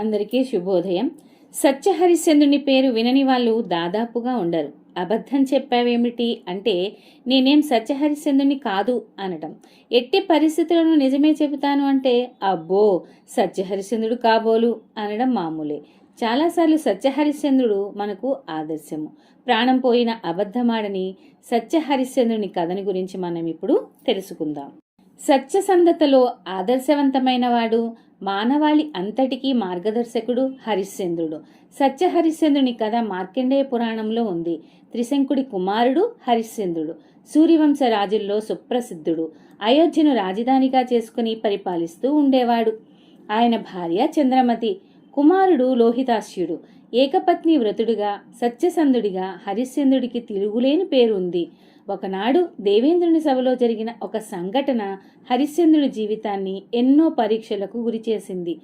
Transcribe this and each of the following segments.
అందరికీ శుభోదయం. సత్యహరిశ్చంద్రుని పేరు వినని వాళ్ళు దాదాపుగా ఉండరు. అబద్ధం చెప్పావేమిటి అంటే నేనేం సత్యహరిశ్చంద్రుని కాదు అనటం. ఎట్టి పరిస్థితులను నిజమే చెబుతాను అంటే అబ్బో సత్యహరిశ్చంద్రుడు కాబోలు అనడం మామూలే. చాలాసార్లు సత్యహరిశ్చంద్రుడు మనకు ఆదర్శము. ప్రాణం పోయిన అబద్ధమాడని సత్యహరిశ్చంద్రుని కథని గురించి మనం ఇప్పుడు తెలుసుకుందాం. సత్యసంధతలో ఆదర్శవంతమైన వాడు మానవాళి అంతటికీ మార్గదర్శకుడు హరిశ్చంద్రుడు. సత్య హరిశ్చంద్రుని కథ మార్కండేయ పురాణంలో ఉంది. త్రిశంకుడి కుమారుడు హరిశ్చంద్రుడు. సూర్యవంశ రాజుల్లో సుప్రసిద్ధుడు. అయోధ్యను రాజధానిగా చేసుకుని పరిపాలిస్తూ ఉండేవాడు. ఆయన భార్య చంద్రమతి. కుమారుడు లోహితాశ్యుడు ఏకపత్ని వ్రతుడిగా సత్యసంధుడిగా హరిశ్చంద్రుడికి తిరుగులేని పేరు ఉంది ఒకనాడు దేవేంద్రుని సభలో జరిగిన ఒక సంఘటన హరిశ్చంద్రుడి జీవితాన్ని ఎన్నో పరీక్షలకు గురిచేసింది.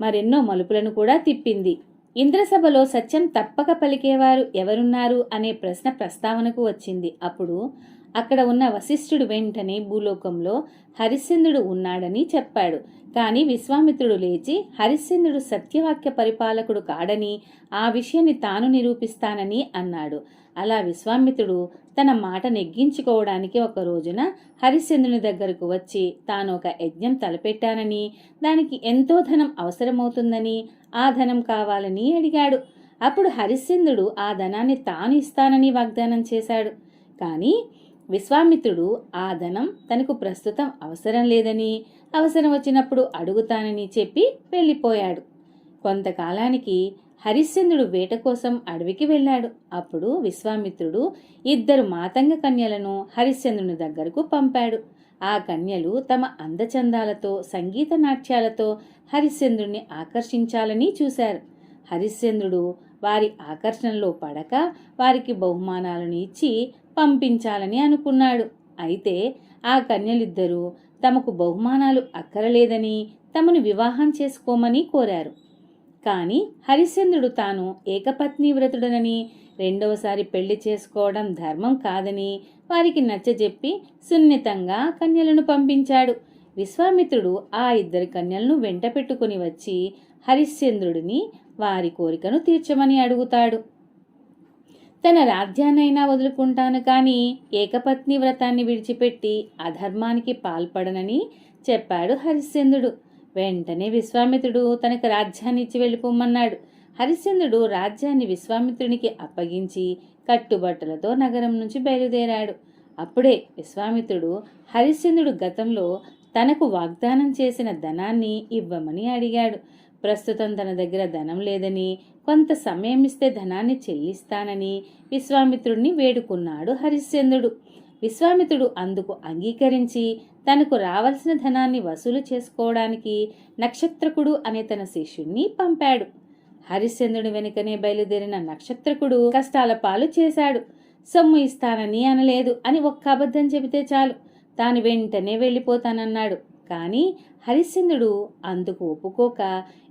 మరెన్నో మలుపులను కూడా తిప్పింది. ఇంద్రసభలో సత్యం తప్పక పలికేవారు ఎవరున్నారు అనే ప్రశ్న ప్రస్తావనకు వచ్చింది. అప్పుడు అక్కడ ఉన్న వశిష్ఠుడు వెంటనే భూలోకంలో హరిశ్చంద్రుడు ఉన్నాడని చెప్పాడు. కానీ విశ్వామిత్రుడు లేచి హరిశ్చంద్రుడు సత్యవాక్య పరిపాలకుడు కాడని ఆ విషయాన్ని తాను నిరూపిస్తానని అన్నాడు. అలా విశ్వామిత్రుడు తన మాట నెగ్గించుకోవడానికి ఒక రోజున హరిశ్చంద్రుని దగ్గరకు వచ్చి తాను ఒక యజ్ఞం తలపెట్టానని దానికి ఎంతో ధనం అవసరమవుతుందని ఆ ధనం కావాలని అడిగాడు. అప్పుడు హరిశ్చంద్రుడు ఆ ధనాన్ని తాను ఇస్తానని వాగ్దానం చేశాడు. కానీ విశ్వామిత్రుడు ఆ ధనం తనకు ప్రస్తుతం అవసరం లేదని అవసరం వచ్చినప్పుడు అడుగుతానని చెప్పి వెళ్ళిపోయాడు. కొంతకాలానికి హరిశ్చంద్రుడు వేట కోసం అడవికి వెళ్ళాడు. అప్పుడు విశ్వామిత్రుడు ఇద్దరు మాతంగ కన్యలను హరిశ్చంద్రుని దగ్గరకు పంపాడు. ఆ కన్యలు తమ అందచందాలతో సంగీత నాట్యాలతో హరిశ్చంద్రుని ఆకర్షించాలని చూశారు. హరిశ్చంద్రుడు వారి ఆకర్షణలో పడక వారికి బహుమానాలను ఇచ్చి పంపించాలని అనుకున్నాడు. అయితే ఆ కన్యలిద్దరూ తమకు బహుమానాలు అక్కరలేదని తమను వివాహం చేసుకోమని కోరారు. కానీ హరిశ్చంద్రుడు తాను ఏకపత్ని వ్రతుడనని రెండవసారి పెళ్ళి చేసుకోవడం ధర్మం కాదని వారికి నచ్చజెప్పి సున్నితంగా కన్యలను పంపించాడు. విశ్వామిత్రుడు ఆ ఇద్దరు కన్యలను వెంట పెట్టుకుని వచ్చి హరిశ్చంద్రుడిని వారి కోరికను తీర్చమని అడుగుతాడు. తన రాజ్యాన్నైనా వదులుకుంటాను కానీ ఏకపత్ని వ్రతాన్ని విడిచిపెట్టి అధర్మానికి పాల్పడనని చెప్పాడు హరిశ్చంద్రుడు. వెంటనే విశ్వామిత్రుడు తనకు రాజ్యాన్ని ఇచ్చి వెళ్ళిపోమన్నాడు. హరిశ్చంద్రుడు రాజ్యాన్ని విశ్వామిత్రునికి అప్పగించి కట్టుబట్టలతో నగరం నుంచి బయలుదేరాడు. అప్పుడే విశ్వామిత్రుడు హరిశ్చంద్రుడు గతంలో తనకు వాగ్దానం చేసిన ధనాన్ని ఇవ్వమని అడిగాడు. ప్రస్తుతం తన దగ్గర ధనం లేదని కొంత సమయం ఇస్తే ధనాన్ని చెల్లిస్తానని విశ్వామిత్రుడిని వేడుకున్నాడు హరిశ్చంద్రుడు. విశ్వామిత్రుడు అందుకు అంగీకరించి తనకు రావలసిన ధనాన్ని వసూలు చేసుకోవడానికి నక్షత్రకుడు అనే తన శిష్యుణ్ణి పంపాడు. హరిశ్చంద్రుడి వెనుకనే బయలుదేరిన నక్షత్రకుడు కష్టాల పాలు చేశాడు. సొమ్ము ఇస్తానని అనలేదు అని ఒక్క అబద్ధం చెబితే చాలు. తాను వెంటనే వెళ్ళిపోతానన్నాడు. కానీ హరిశ్చంద్రుడు అందుకు ఒప్పుకోక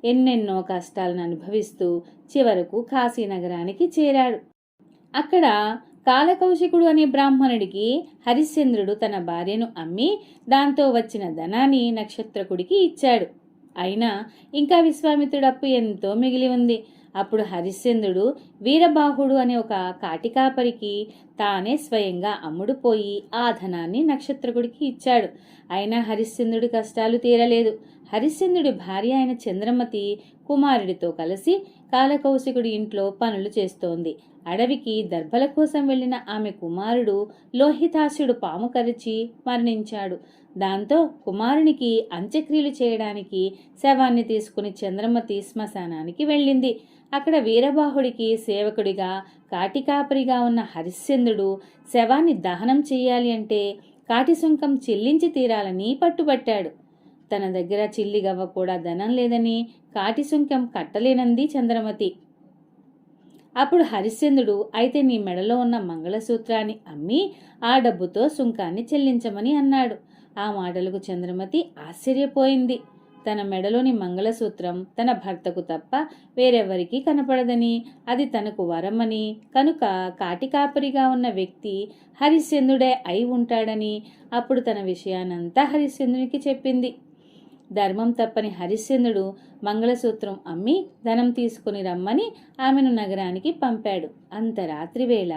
ఎన్నెన్నో కష్టాలను అనుభవిస్తూ చివరకు కాశీనగరానికి చేరాడు. అక్కడ కాలకౌశికుడు అనే బ్రాహ్మణుడికి హరిశ్చంద్రుడు తన భార్యను అమ్మి దాంతో వచ్చిన ధనాన్ని నక్షత్రకుడికి ఇచ్చాడు. అయినా ఇంకా విశ్వామిత్రుడు అప్పు ఎంతో మిగిలి ఉంది. అప్పుడు హరిశ్చంద్రుడు వీరబాహుడు అనే ఒక కాటికాపరికి తానే స్వయంగా అమ్ముడుపోయి ఆ ధనాన్ని నక్షత్రకుడికి ఇచ్చాడు. అయినా హరిశ్చంద్రుడి కష్టాలు తీరలేదు. హరిశ్చంద్రుడి భార్య అయిన చంద్రమతి కుమారుడితో కలిసి కాలకౌశికుడి ఇంట్లో పనులు చేస్తోంది. అడవికి దర్భల కోసం వెళ్ళిన ఆమె కుమారుడు లోహితాసుడు పాము కరిచి మరణించాడు. దాంతో కుమారునికి అంత్యక్రియలు చేయడానికి శవాన్ని తీసుకుని చంద్రమతి శ్మశానానికి వెళ్ళింది. అక్కడ వీరబాహుడికి సేవకుడిగా కాటికాపరిగా ఉన్న హరిశ్చంద్రుడు శవాన్ని దహనం చేయాలి అంటే కాటి సుంకం చెల్లించి తీరాలని పట్టుబట్టాడు. తన దగ్గర చిల్లిగవ్వ కూడా ధనం లేదని కాటి సుంకం కట్టలేనంది చంద్రమతి. అప్పుడు హరిశ్చంద్రుడు అయితే నీ మెడలో ఉన్న మంగళసూత్రాన్ని అమ్మి ఆ డబ్బుతో సుంకాన్ని చెల్లించమని అన్నాడు. ఆ మాటలకు చంద్రమతి ఆశ్చర్యపోయింది. తన మెడలోని మంగళసూత్రం తన భర్తకు తప్ప వేరెవరికీ కనపడదని అది తనకు వరమని కనుక కాటికాపరిగా ఉన్న వ్యక్తి హరిశ్చంద్రుడే అయి ఉంటాడని అప్పుడు తన విషయానంతా హరిశ్చంద్రునికి చెప్పింది. ధర్మం తప్పని హరిశ్చంద్రుడు మంగళసూత్రం అమ్మి ధనం తీసుకుని రమ్మని ఆమెను నగరానికి పంపాడు. అంత రాత్రివేళ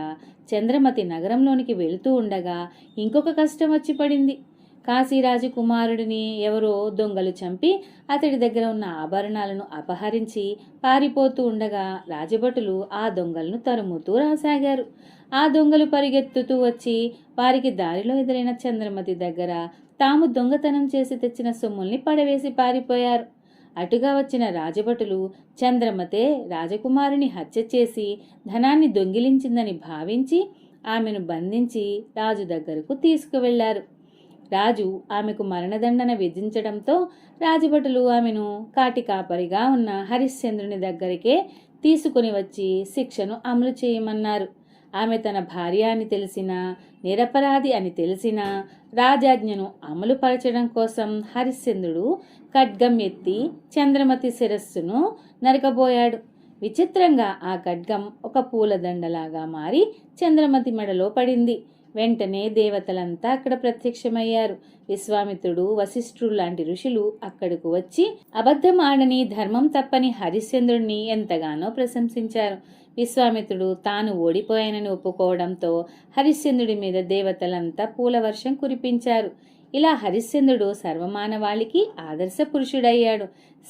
చంద్రమతి నగరంలోనికి వెళుతూ ఉండగా ఇంకొక కష్టం వచ్చి పడింది. కాశీరాజు కుమారుడిని ఎవరో దొంగలు చంపి అతడి దగ్గర ఉన్న ఆభరణాలను అపహరించి పారిపోతూ ఉండగా రాజభటులు ఆ దొంగలను తరుముతూ రాసాగారు. ఆ దొంగలు పరిగెత్తుతూ వచ్చి వారికి దారిలో ఎదురైన చంద్రమతి దగ్గర తాము దొంగతనం చేసి తెచ్చిన సొమ్ముల్ని పడవేసి పారిపోయారు. అటుగా వచ్చిన రాజభటులు చంద్రమతే రాజకుమారుని హత్య చేసి ధనాన్ని దొంగిలించిందని భావించి ఆమెను బంధించి రాజు దగ్గరకు తీసుకువెళ్ళారు. రాజు ఆమెకు మరణదండన విధించడంతో రాజభటులు ఆమెను కాటికాపరిగా ఉన్న హరిశ్చంద్రుని దగ్గరికే తీసుకుని వచ్చి శిక్షను అమలు చేయమన్నారు. ఆమె తన భార్య అని తెలిసినా నిరపరాధి అని తెలిసినా రాజాజ్ఞను అమలుపరచడం కోసం హరిశ్చంద్రుడు ఖడ్గం ఎత్తి చంద్రమతి శిరస్సును నరకబోయాడు. విచిత్రంగా ఆ ఖడ్గం ఒక పూలదండలాగా మారి చంద్రమతి మెడలో పడింది. వెంటనే దేవతలంతా అక్కడ ప్రత్యక్షమయ్యారు. విశ్వామిత్రుడు వశిష్ఠుడు లాంటి ఋషులు అక్కడకు వచ్చి అబద్ధం ఆడని ధర్మం తప్పని హరిశ్చంద్రుడిని ఎంతగానో ప్రశంసించారు. విశ్వామిత్రుడు తాను ఓడిపోయానని ఒప్పుకోవడంతో హరిశ్చంద్రుడి మీద దేవతలంతా పూల వర్షం కురిపించారు. ఇలా హరిశ్చంద్రుడు సర్వమానవాళికి ఆదర్శ పురుషుడయ్యాడు.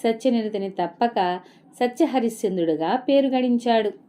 సత్యనిరతిని తప్పక సత్య హరిశ్చంద్రుడుగా పేరు గడించాడు.